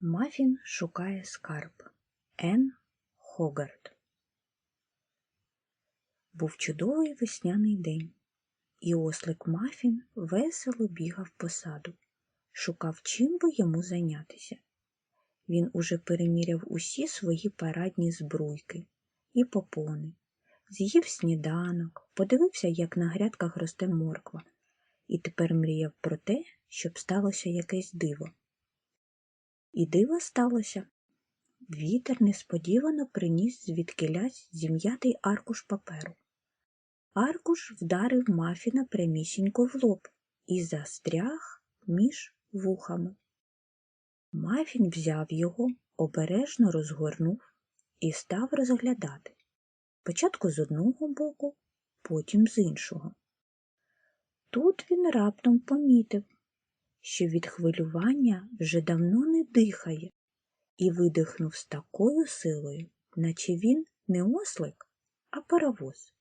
Мафін шукає скарб. Ен Хогарт. Був чудовий весняний день, і ослик Мафін весело бігав по саду, шукав чим би йому зайнятися. Він уже переміряв усі свої парадні збруйки і попони, з'їв сніданок, подивився, як на грядках росте морква, і тепер мріяв про те, щоб сталося якесь диво. І диво сталося. Вітер несподівано приніс звідкилясь зім'ятий аркуш паперу. Аркуш вдарив мафіна прямісінько в лоб і застряг між вухами. Мафін взяв його, обережно розгорнув і став розглядати. Спочатку з одного боку, потім з іншого. Тут він раптом помітив, що від хвилювання вже давно не дихає, і видихнув з такою силою, наче він не ослик, а паровоз.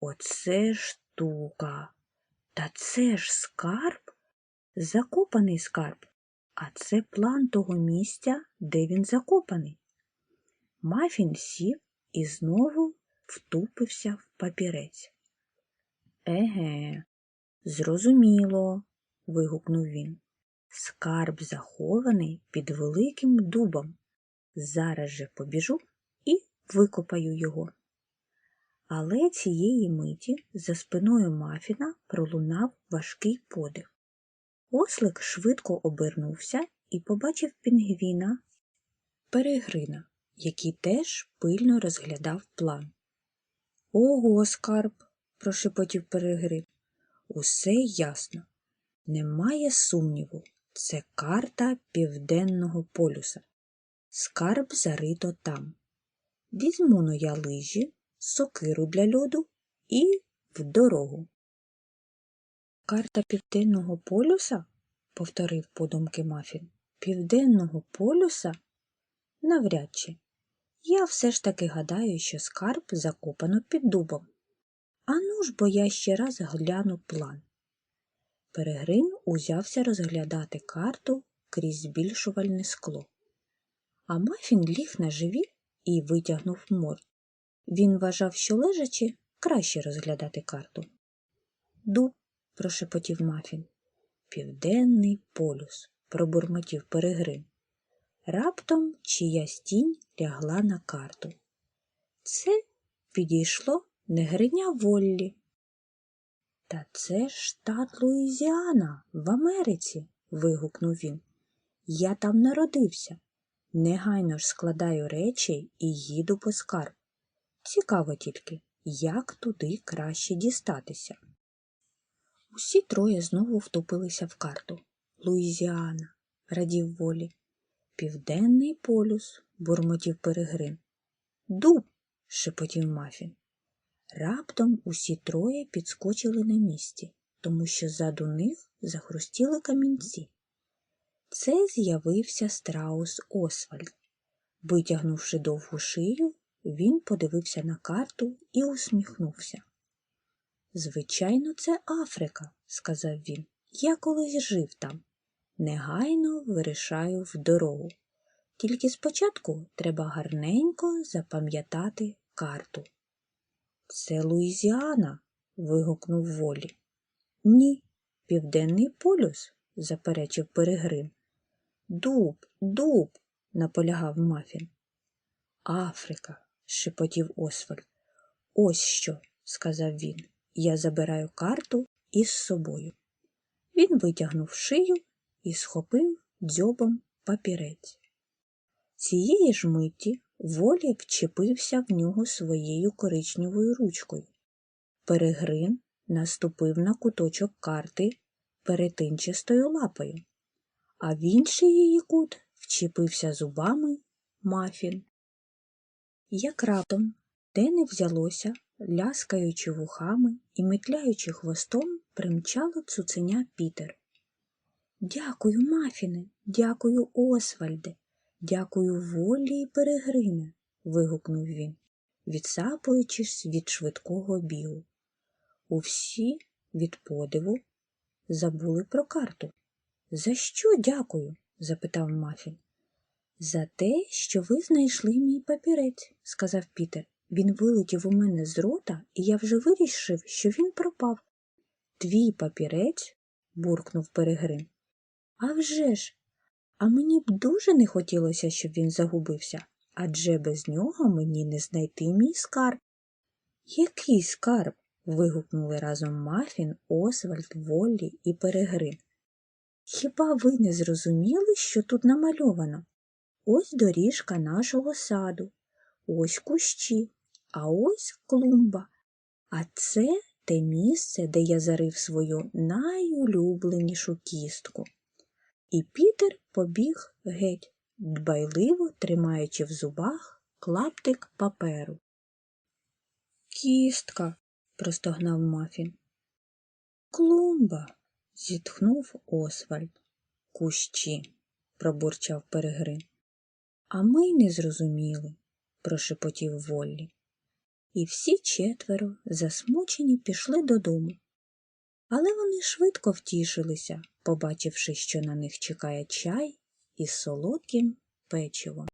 Оце штука. Та це ж скарб, закопаний скарб, а це план того місця, де він закопаний. Мафін сів і знову втупився в папірець. Еге, зрозуміло, вигукнув він. Скарб захований під великим дубом. Зараз же побіжу і викопаю його. Але цієї миті за спиною мафіна пролунав важкий подих. Ослик швидко обернувся і побачив пінгвіна перегрина, який теж пильно розглядав план. Ого, скарб, прошепотів перегрин. Усе ясно. Немає сумніву, це карта Південного полюса. Скарб зарито там. Візьму но я лижі, сокиру для льоду і в дорогу. Карта Південного полюса? повторив подумки Мафін. Південного полюса? Навряд чи. Я все ж таки гадаю, що скарб закопано під дубом. Ану ж бо я ще раз гляну план. Перегрин узявся розглядати карту крізь збільшувальне скло. А Мафін ліг на живі і витягнув морд. Він вважав, що лежачи краще розглядати карту. Дуб, прошепотів Мафін. Південний полюс, пробурмотів перегрин. Раптом чиясь тінь лягла на карту. Це підійшло негриня Воллі. Та це штат Луїзіана в Америці. вигукнув він. Я там народився. Негайно ж складаю речі і їду по скарб. Цікаво тільки, як туди краще дістатися. Усі троє знову втупилися в карту. Луїзіана, радів волі. Південний полюс, бурмотів перегрин. Дуб, шепотів мафін. Раптом усі троє підскочили на місці, тому що ззаду них захрустіли камінці. Це з'явився страус Освальд. Витягнувши довгу шию, він подивився на карту і усміхнувся. Звичайно, це Африка, сказав він. Я колись жив там. Негайно вирішаю в дорогу. Тільки спочатку треба гарненько запам'ятати карту. Це Луїзіана. вигукнув волі. Ні, південний полюс, заперечив перегрин. Дуб, дуб, наполягав мафін. Африка, шепотів Освальд. Ось що, сказав він. Я забираю карту із собою. Він витягнув шию і схопив дзьобом папірець. Цієї ж миті волі вчепився в нього своєю коричневою ручкою. Перегрин наступив на куточок карти перетинчастою лапою, а в інший її кут вчепився зубами мафін. Як раптом, де не взялося, ляскаючи вухами і метляючи хвостом, примчало цуценя Пітер. Дякую, мафіне, дякую, Освальде, дякую волі і перегрине, вигукнув він, відсапуючись від швидкого бігу. Усі від подиву забули про карту. За що дякую? запитав Мафін. За те, що ви знайшли мій папірець, сказав Пітер. Він вилетів у мене з рота, і я вже вирішив, що він пропав. Твій папірець? буркнув Перегрин. «А вже ж! А мені б дуже не хотілося, щоб він загубився, адже без нього мені не знайти мій скарб. Який скарб? вигукнули разом Мафін, Освальд, Воллі і Перегрин. Хіба ви не зрозуміли, що тут намальовано? Ось доріжка нашого саду, ось кущі, а ось клумба. А це те місце, де я зарив свою найулюбленішу кістку. І Пітер побіг геть, дбайливо тримаючи в зубах клаптик паперу. Кістка, простогнав Мафін. Клумба, зітхнув Освальд. Кущі, пробурчав Перегрин. А ми й не зрозуміли, прошепотів Воллі. І всі четверо, засмучені, пішли додому. Але вони швидко втішилися, побачивши, що на них чекає чай із солодким печивом.